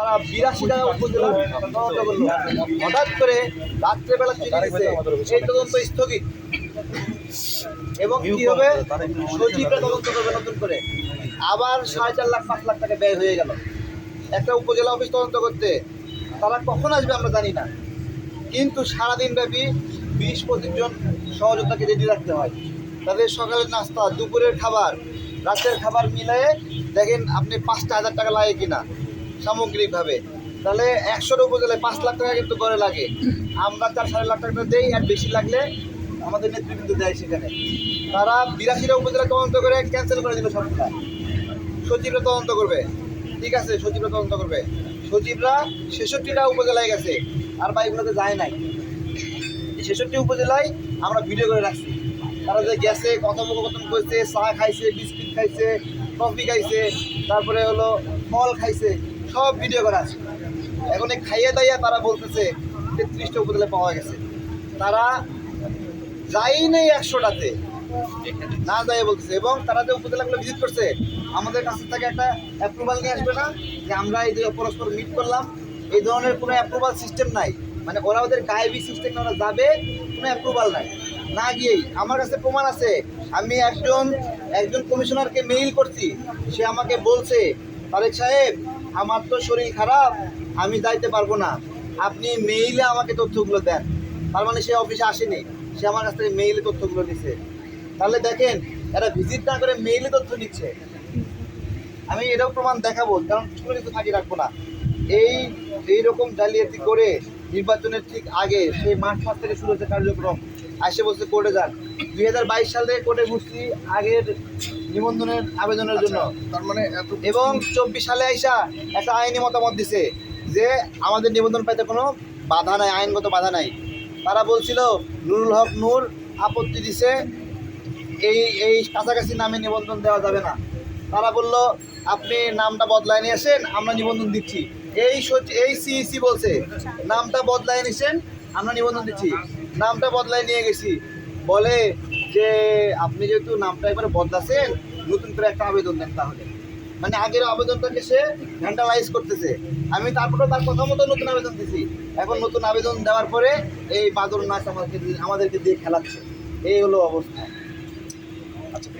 তারা বিরাশিটা উপজেলা তদন্ত করল। হঠাৎ করে রাত্রেবেলা চিঠি এই তদন্ত স্থগিত। এবং কি হবে? সচিবরা তদন্ত করবে নতুন করে। আবার সাড়ে চার লাখ, পাঁচ লাখ টাকা ব্যয় হয়ে গেল। একটা উপজেলা অফিস তদন্ত করতে। তারা কখন আসবে আমরা জানি না। কিন্তু সারাদিন ব্যাপী বিশ পঁচিশ জন সহযোগিতাকে রেডি রাখতে হয়। তাদের সকালের নাস্তা, দুপুরের খাবার, রাতের খাবার মিলিয়ে দেখেন আপনি পাঁচটা হাজার টাকা লাগে কিনা। সামগ্রিকভাবে। তাহলে একশোর উপজেলায় পাঁচ লাখ টাকা কিন্তু করে লাগে। আমরা চার সাড়ে লাখ টাকা দেই, আর বেশি লাগলে আমাদের নেতৃবৃন্দ দেয় সেখানে। তারা বিরাশিটা উপজেলা তদন্ত করে ক্যান্সেল করে দিল সবটা। সচিবরা তদন্ত করবে। ঠিক আছে, সচিবরা তদন্ত করবে। সচিবরা ছেষট্টিটা উপজেলায় গেছে, আর বাইকগুলোতে যায় নাই। ছেষট্টি উপজেলায় আমরা ভিডিও করে রাখছি। তারা যে গেছে কথোপকথন করছে, চা খাইছে, বিস্কিট খাইছে কফি খাইছে, তারপরে হলো ফল খাইছে। সব ভিডিও করা আছে। এখন এই খাইয়ে দাইয়া তারা বলতেছে, তেত্রিশটা উপজেলায় পাওয়া গেছে। তারা যাই নেই একশোটাতে, না যায় বলতেছে। এবং তারা যে উপজেলাগুলো ভিজিট করছে, আমাদের কাছ থেকে একটা অ্যাপ্রুভাল নিয়ে আসবে না, যে আমরা এই যে পরস্পর মিট করলাম, এই ধরনের কোনো অ্যাপ্রুভাল সিস্টেম নাই। মানে ওরা ওদের গায়েবি সিস্টেম ওরা যাবে, কোনো অ্যাপ্রুভাল নাই। না গিয়েই। আমার কাছে প্রমাণ আছে, আমি একজন একজন কমিশনারকে মেইল করছি, সে আমাকে বলছে, তারেক সাহেব আমার তো শরীর খারাপ, আমি যাইতে পারব না। আপনি মেইলে আমাকে তথ্যগুলো দেন। তার মানে সে অফিসে আসেনি, সে আমার কাছ থেকে মেইলে তথ্যগুলো নিছে। তাহলে দেখেন, এরা ভিজিট না করে মেইলে তথ্য নিচ্ছে। আমি এটাও প্রমাণ দেখাবো, কারণ কোনো কিছু ফাঁকি রাখব না। এই, এইরকম জালিয়াতি করে নির্বাচনের ঠিক আগে সেই মার্চ মাস থেকে শুরু হচ্ছে কার্যক্রম। আসে বলছে কোর্টে যান। দুই হাজার বাইশ সালে কোর্টে ঘুরছি আগের নিবন্ধনের আবেদনের জন্য। তার মানে এবং চব্বিশ সালে আইসা একটা আইনি মতামত দিছে যে আমাদের নিবন্ধন পাইতে কোনো বাধা নাই আইনগত বাধা নাই। তারা বলছিল নুরুল হক নূর আপত্তি দিছে এই এই কাছাকাছি নামে নিবন্ধন দেওয়া যাবে না। তারা বলল আপনি নামটা বদলায় নিয়ে আসেন আমরা নিবন্ধন দিচ্ছি। এই সচি- এই সিইসি বলছে নামটা বদলায় নিয়েছেন আমরা নিবন্ধন দিচ্ছি। নামটা বদলায় নিয়ে গেছি। বলে যে, আপনি যেহেতু নামটা একবারে বদলাছেন, নতুন করে একটা আবেদন দেন তাহলে। মানে আগের আবেদনটাকে সে ভ্যান্ডালাইজ করতেছে। আমি তারপরে তার কথা মতো নতুন আবেদন দিছি। এখন নতুন আবেদন দেওয়ার পরে এই বাদর নাচ আমাদেরকে আমাদেরকে দিয়ে খেলাচ্ছে। এই হলো অবস্থা। আচ্ছা